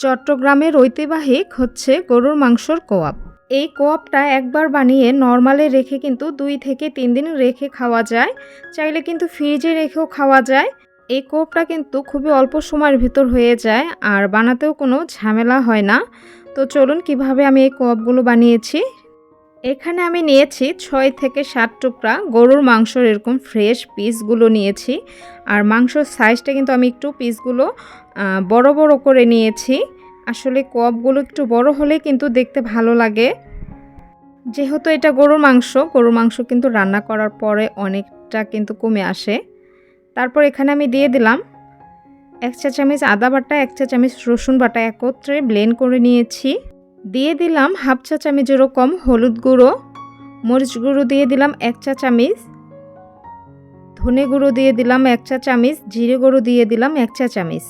চট্টগ্রামের ঐতিবাহিক হচ্ছে গরুর মাংসর কোয়াপ এই কোয়াপটা একবার বানিয়ে নর্মালে রেখে কিন্তু দুই থেকে তিন দিন রেখে খাওয়া যায়। চাইলে কিন্তু ফ্রিজে রেখেও খাওয়া যায়। এই কোপটা কিন্তু খুবই অল্প সময়ের ভিতর হয়ে যায় আর বানাতেও কোনো ঝামেলা হয় না। তো চলুন কীভাবে আমি এই কোয়াপগুলো বানিয়েছি? এখানে আমি নিয়েছি ছয় থেকে সাত টুকরা গরুর মাংসর এরকম ফ্রেশ পিসগুলো নিয়েছি। আর মাংসর সাইজটা কিন্তু আমি একটু পিসগুলো বড় বড় করে নিয়েছি। আসলে কপগুলো একটু বড় হলে কিন্তু দেখতে ভালো লাগে। যেহেতু এটা গরুর মাংস গরুর মাংস কিন্তু রান্না করার পরে অনেকটা কিন্তু কমে আসে। তারপর এখানে আমি দিয়ে দিলাম এক চা চামচ আদা বাটা, এক চা চামচ রসুন বাটা একত্রে ব্লেন্ড করে নিয়েছি। দিয়ে দিলাম হাফ চা চামচ এরকম হলুদ গুঁড়ো, মরিচ গুঁড়ো দিয়ে দিলাম এক চা চামচ, ধনে গুঁড়ো দিয়ে দিলাম এক চা চামচ, জিরে গুঁড়ো দিয়ে দিলাম এক চা চামচ।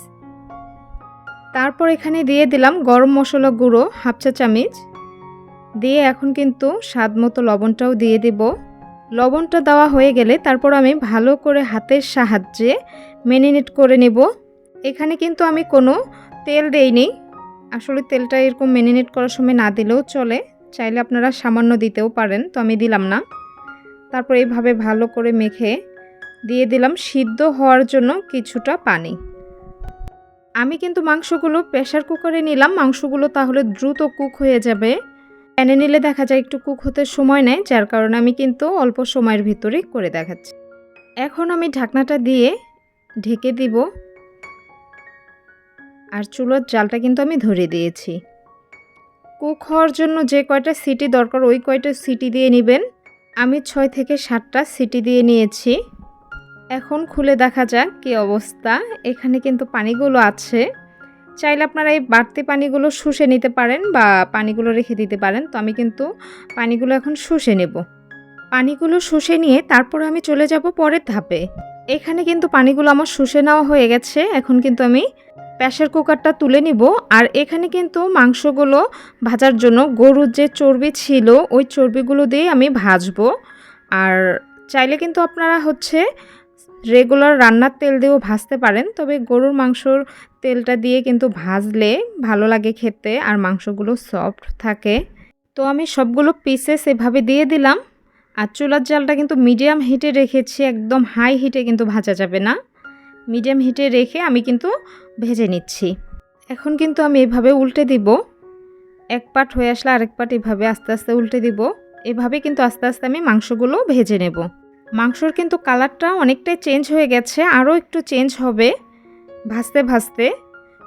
তারপর এখানে দিয়ে দিলাম গরম মশলা গুঁড়ো হাফ চা চামচ। দিয়ে এখন কিন্তু স্বাদ মতো লবণটাও দিয়ে দেব। লবণটা দেওয়া হয়ে গেলে তারপর আমি ভালো করে হাতের সাহায্যে মেরিনেট করে নেব। এখানে কিন্তু আমি কোনো তেল দেইনি। আসলে তেলটা এরকম মেরিনেট করার সময় না দিলেও চলে, চাইলে আপনারা সামান্য দিতেও পারেন, তো আমি দিলাম না। তারপর এইভাবে ভালো করে মেখে দিয়ে দিলাম সিদ্ধ হওয়ার জন্য কিছুটা পানি। আমি কিন্তু মাংসগুলো প্রেশার কুকারে নিলাম, মাংসগুলো তাহলে দ্রুত কুক হয়ে যাবে। প্যানে নিলে দেখা যায় একটু কুক হতে সময় নেয়, যার কারণে আমি কিন্তু অল্প সময়ের ভিতরে করে দেখাচ্ছি। এখন আমি ঢাকনাটা দিয়ে ঢেকে দিব। আর চুলোর জালটা কিন্তু আমি ধরে দিয়েছি। কুক হওয়ার জন্য যে কয়টা সিটি দরকার, ওই কয়টা সিটি দিয়ে নেবেন। আমি ছয় থেকে সাতটা সিটি দিয়ে নিয়েছি। এখন খুলে দেখা যাক কী অবস্থা। এখানে কিন্তু পানিগুলো আছে। চাইলে আপনারা এই বাড়তি পানিগুলো শুষে নিতে পারেন বা পানিগুলো রেখে দিতে পারেন। তো আমি কিন্তু পানিগুলো এখন শুষে নেব। পানিগুলো শুষে নিয়ে তারপরে আমি চলে যাব পরের ধাপে। এখানে কিন্তু পানিগুলো আমার শুষে নেওয়া হয়ে গেছে। এখন কিন্তু আমি প্রেশার কুকারটা তুলে নিব। আর এখানে কিন্তু মাংসগুলো ভাজার জন্য গরুর যে চর্বি ছিল, ওই চর্বিগুলো দিয়ে আমি ভাজবো। আর চাইলে কিন্তু আপনারা হচ্ছে রেগুলার রান্নার তেল দিয়েও ভাজতে পারেন, তবে গরুর মাংসর তেলটা দিয়ে কিন্তু ভাজলে ভালো লাগে খেতে আর মাংসগুলো সফট থাকে। তো আমি সবগুলো পিসেস এভাবে দিয়ে দিলাম। আর চুলার জালটা কিন্তু মিডিয়াম হিটে রেখেছি, একদম হাই হিটে কিন্তু ভাজা যাবে না। মিডিয়াম হিটে রেখে আমি কিন্তু ভেজে নিচ্ছি। এখন কিন্তু আমি এভাবে উল্টে দিব। এক পাট হয়ে আসলে আরেক পাট এভাবে আস্তে আস্তে উল্টে দিব। এভাবে কিন্তু আস্তে আস্তে আমি মাংসগুলো ভেজে নেব। মাংসর কিন্তু কালারটা অনেকটাই চেঞ্জ হয়ে গেছে, আরও একটু চেঞ্জ হবে ভাজতে ভাজতে।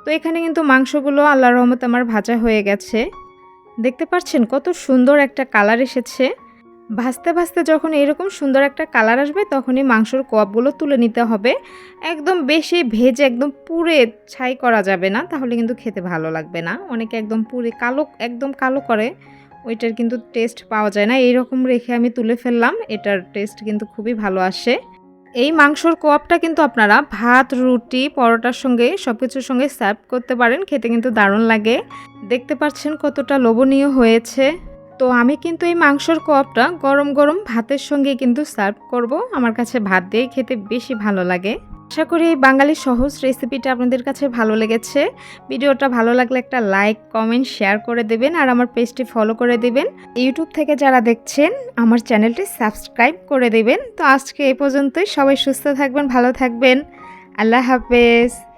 তো এখানে কিন্তু মাংসগুলো আল্লাহ রহমত আমার ভাজা হয়ে গেছে। দেখতে পাচ্ছেন কত সুন্দর একটা কালার এসেছে। ভাজতে ভাজতে যখন এরকম সুন্দর একটা কালার আসবে, তখনই মাংসর কোয়াপগুলো তুলে নিতে হবে। একদম বেশি ভেজে একদম পুড়ে ছাই করা যাবে না, তাহলে কিন্তু খেতে ভালো লাগবে না। অনেকে একদম পুড়ে কালো, একদম কালো করে, ওইটার কিন্তু টেস্ট পাওয়া যায় না। এইরকম রেখে আমি তুলে ফেললাম, এটার টেস্ট কিন্তু খুবই ভালো আসে। এই মাংসর কোয়াপটা কিন্তু আপনারা ভাত, রুটি, পরোটার সঙ্গে সব কিছুর সঙ্গে সার্ভ করতে পারেন, খেতে কিন্তু দারুণ লাগে। দেখতে পাচ্ছেন কতটা লোভনীয় হয়েছে। তো আমি কিন্তু এই মাংসর কপটা গরম গরম ভাতের সঙ্গে কিন্তু সার্ভ করব। আমার কাছে ভাত দিয়ে খেতে বেশি ভালো লাগে। আশা করি এই বাঙালি সহজ রেসিপিটা আপনাদের কাছে ভালো লেগেছে। ভিডিওটা ভালো লাগলে একটা লাইক, কমেন্ট, শেয়ার করে দেবেন আর আমার পেজটি ফলো করে দেবেন। ইউটিউব থেকে যারা দেখছেন, আমার চ্যানেলটি সাবস্ক্রাইব করে দেবেন। তো আজকে এই পর্যন্তই। সবাই সুস্থ থাকবেন, ভালো থাকবেন। আল্লাহ হাফেজ।